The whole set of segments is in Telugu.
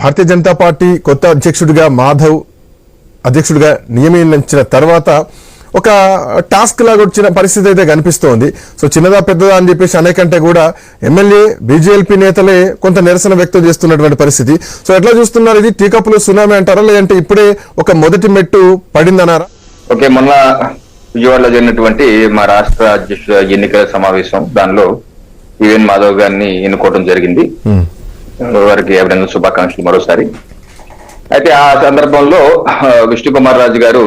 భారతీయ జనతా పార్టీ కొత్త అధ్యక్షుడిగా మాధవ్ అధ్యక్షుడిగా నియమించిన తర్వాత ఒక టాస్క్ లాగా వచ్చిన పరిస్థితి అయితే కనిపిస్తోంది. సో చిన్నదా పెద్దదా అని చెప్పేసి అనేకంటే కూడా ఎమ్మెల్యే బీజేపీ నేతలే కొంత నిరసన వ్యక్తం చేస్తున్నటువంటి పరిస్థితి. సో ఎట్లా చూస్తున్నారు ఇది? టీకప్పులు సునామీ అంటారా? లేదంటే ఇప్పుడే ఒక మొదటి మెట్టు పడిందన్నారా? ఓకే మొన్న విజయవాడలో జరిగినటువంటి మా రాష్ట్ర అధ్యక్షుల ఎన్నికల సమావేశం. దానిలో ఈవెన్ మాధవ్ గారిని ఎన్నుకోవడం జరిగింది. వారికి అభినందన శుభాకాంక్షలు మరోసారి. అయితే ఆ సందర్భంలో విష్ణు విష్ణుకుమార్ రాజు గారు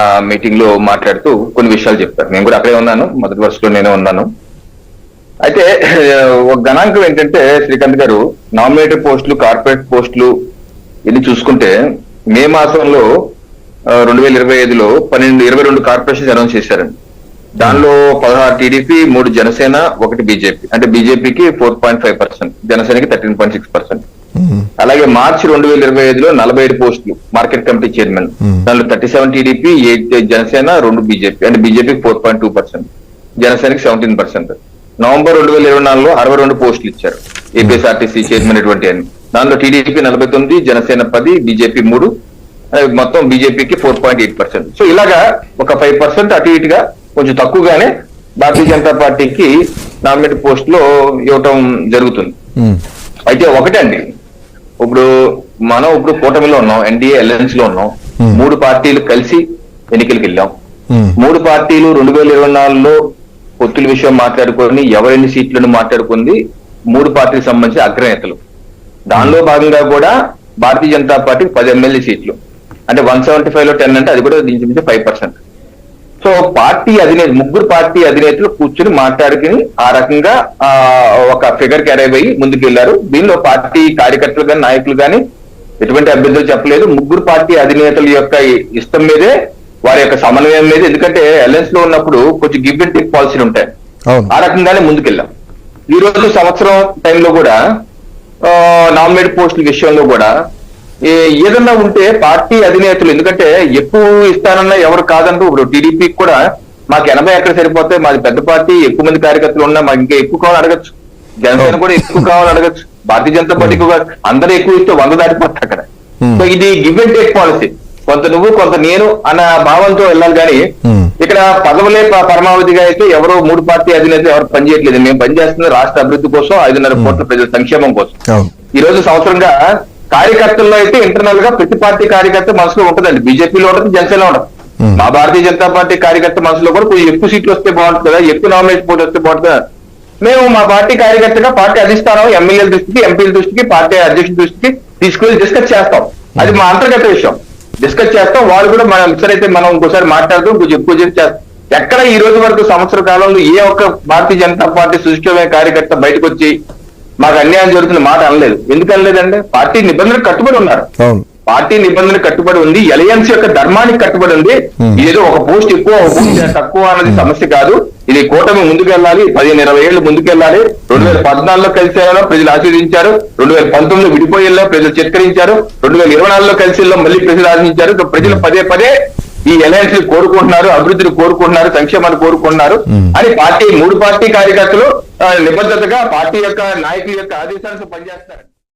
ఆ మీటింగ్లో మాట్లాడుతూ కొన్ని విషయాలు చెప్పారు. నేను కూడా అక్కడే ఉన్నాను. మొదటి వరుసలో నేనే ఉన్నాను. అయితే ఒక గణాంకం ఏంటంటే శ్రీకాంత్ గారు నామినేటెడ్ పోస్టులు కార్పొరేట్ పోస్టులు ఇది చూసుకుంటే మే మాసంలో రెండు వేల ఇరవై ఐదులో పన్నెండు ఇరవై రెండు కార్పొరేషన్స్ అనౌన్స్ చేశారండి. దానిలో పదహారు టీడీపీ మూడు జనసేన ఒకటి బీజేపీ. అంటే బీజేపీకి ఫోర్ పాయింట్ ఫైవ్ పర్సెంట్ జనసేనకి థర్టీన్ పాయింట్ సిక్స్ పర్సెంట్. అలాగే మార్చి రెండు వేల ఇరవై ఐదులో నలభై ఐదు పోస్టులు మార్కెట్ కమిటీ చైర్మన్. దానిలో thirty seven TDP eight Janasena రెండు బీజేపీ. అంటే బీజేపీకి ఫోర్ పాయింట్ టూ పర్సెంట్ జనసేనకి సెవెంటీన్ పర్సెంట్. నవంబర్ రెండు వేల ఇరవై నాలుగులో అరవై రెండు పోస్టులు ఇచ్చారు ఏపీఎస్ఆర్టీసీ చైర్మన్ అటువంటి అని దానిలో టీడీపీ నలభై తొమ్మిది జనసేన పది బీజేపీ మూడు మొత్తం బీజేపీకి four point eight percent. So ఇలాగా ఒక ఫైవ్ పర్సెంట్ అటు ఇటుగా కొంచెం తక్కువగానే భారతీయ జనతా పార్టీకి నామినేటెడ్ పోస్ట్లో ఇవ్వటం జరుగుతుంది. అయితే ఒకటండి ఇప్పుడు మనం ఇప్పుడు కూటమిలో ఉన్నాం ఎన్డీఏ అలయన్స్లో ఉన్నాం. మూడు పార్టీలు కలిసి ఎన్నికలకు వెళ్ళాం. మూడు పార్టీలు రెండు వేల ఇరవై నాలుగులో పొత్తుల విషయం మాట్లాడుకొని ఎవరెన్ని సీట్లను మాట్లాడుకుంది మూడు పార్టీలకు సంబంధించి అగ్రనేతలు. దానిలో భాగంగా కూడా భారతీయ జనతా పార్టీకి పది ఎమ్మెల్యే సీట్లు. అంటే వన్ సెవెంటీ ఫైవ్లో టెన్ అంటే అది కూడా ఇంచుమించు ఫైవ్ పర్సెంట్. సో పార్టీ అధినేత ముగ్గురు పార్టీ అధినేతలు కూర్చుని మాట్లాడుకుని ఆ రకంగా ఆ ఒక ఫిగర్ క్యారీ అయ్యి ముందుకు వెళ్ళారు దీనిలో పార్టీ కార్యకర్తలు కానీ నాయకులు కానీ ఎటువంటి అభ్యర్థులు చెప్పలేదు. ముగ్గురు పార్టీ అధినేతల యొక్క ఇష్టం మీదే వారి యొక్క సమన్వయం మీద. ఎందుకంటే అలయన్స్లో ఉన్నప్పుడు కొంచెం గివ్ అండ్ టేక్ పాలసీలు ఉంటాయి. ఆ రకంగానే ముందుకెళ్ళాం. ఈ రోజు సంవత్సరం టైంలో కూడా నామినేట్ పోస్టుల విషయంలో కూడా ఏదన్నా ఉంటే పార్టీ అధినేతలు ఎందుకంటే ఎక్కువ ఇస్తానన్నా ఎవరు కాదంటూ ఇప్పుడు టీడీపీకి కూడా మాకు ఎనభై ఎక్కడ సరిపోతే మాది పెద్ద పార్టీ ఎక్కువ మంది కార్యకర్తలు ఉన్నా మాకు ఇంకా ఎక్కువ కావాలని అడగచ్చు. జనసేన కూడా ఎక్కువ కావాలని అడగచ్చు. భారతీయ జనతా పార్టీకి కూడా అందరూ ఎక్కువ ఇస్తే వంద దాటిపోతుంది అక్కడ. సో ఇది గివ్ అండ్ టేక్ పాలసీ కొంత నువ్వు కొంత నేను అన్న భావంతో వెళ్ళాలి కానీ. ఇక్కడ పదవులే పరమావధిగా అయితే ఎవరో మూడు పార్టీ అధినేతలు ఎవరు పనిచేయట్లేదు మేము పనిచేస్తున్న రాష్ట్ర అభివృద్ధి కోసం ఐదున్నర కోట్ల ప్రజల సంక్షేమం కోసం. ఈ రోజు సంవత్సరంగా కార్యకర్తల్లో అయితే ఇంటర్నల్గా ప్రతి పార్టీ కార్యకర్త మనసులో ఉంటుందండి. బీజేపీలో ఉంటుంది జనసేనలో ఉండదు Hmm. మా భారతీయ జనతా పార్టీ కార్యకర్త మనసులో కూడా కొంచెం ఎక్కువ సీట్లు వస్తే బాగుంటుంది కదా ఎక్కువ నామినేషన్ పోటీ వస్తే బాగుంటుంది. మేము మా పార్టీ కార్యకర్తగా పార్టీ అధిష్టానం ఎమ్మెల్యేల దృష్టికి ఎంపీల దృష్టికి పార్టీ అధ్యక్షుడి దృష్టికి తీసుకువెళ్ళి డిస్కస్ చేస్తాం. అది మా అంతర్గత విషయం. డిస్కస్ చేస్తాం. వాళ్ళు కూడా మనం అయితే మనం ఇంకోసారి మాట్లాడుతూ కొంచెం ఎక్కువ చేస్తాం. ఎక్కడ ఈ రోజు వరకు సంవత్సర కాలంలో ఏ ఒక్క భారతీయ జనతా పార్టీ సుష్కమైన కార్యకర్త బయటకు వచ్చి మాకు అన్యాయం జరుగుతున్న మాట అనలేదు. ఎందుకు అనలేదంటే పార్టీ నిబంధనలకు కట్టుబడి ఉన్నారు. పార్టీ నిబంధనలకు కట్టుబడి ఉంది. అలయన్స్ యొక్క ధర్మానికి కట్టుబడి ఉంది. ఏదో ఒక పోస్ట్ ఎక్కువ ఒక పోస్ట్ తక్కువ అన్నది సమస్య కాదు. ఇది కూటమి ముందుకెళ్ళాలి. పదిహేను ఇరవై ఏళ్ళు ముందుకెళ్ళాలి. రెండు వేల పద్నాలుగులో కలిసి వెళ్ళాలో. ప్రజలు ఆశీర్వదించారు. రెండు వేల పంతొమ్మిదిలో విడిపోయేలా ప్రజలు చిత్కరించారు. రెండు వేల ఇరవై నాలుగులో కలిసి వెళ్ళాం మళ్ళీ ప్రజలు ఆశించారు ప్రజలు పదే పదే ఈ అలయన్స్ కోరుకుంటున్నారు అభివృద్ధిని కోరుకుంటున్నారు సంక్షేమాన్ని కోరుకుంటున్నారు. అని పార్టీ మూడు పార్టీ కార్యకర్తలు నిబద్ధతగా పార్టీ యొక్క నాయకుల యొక్క ఆదేశాలకు పనిచేస్తారు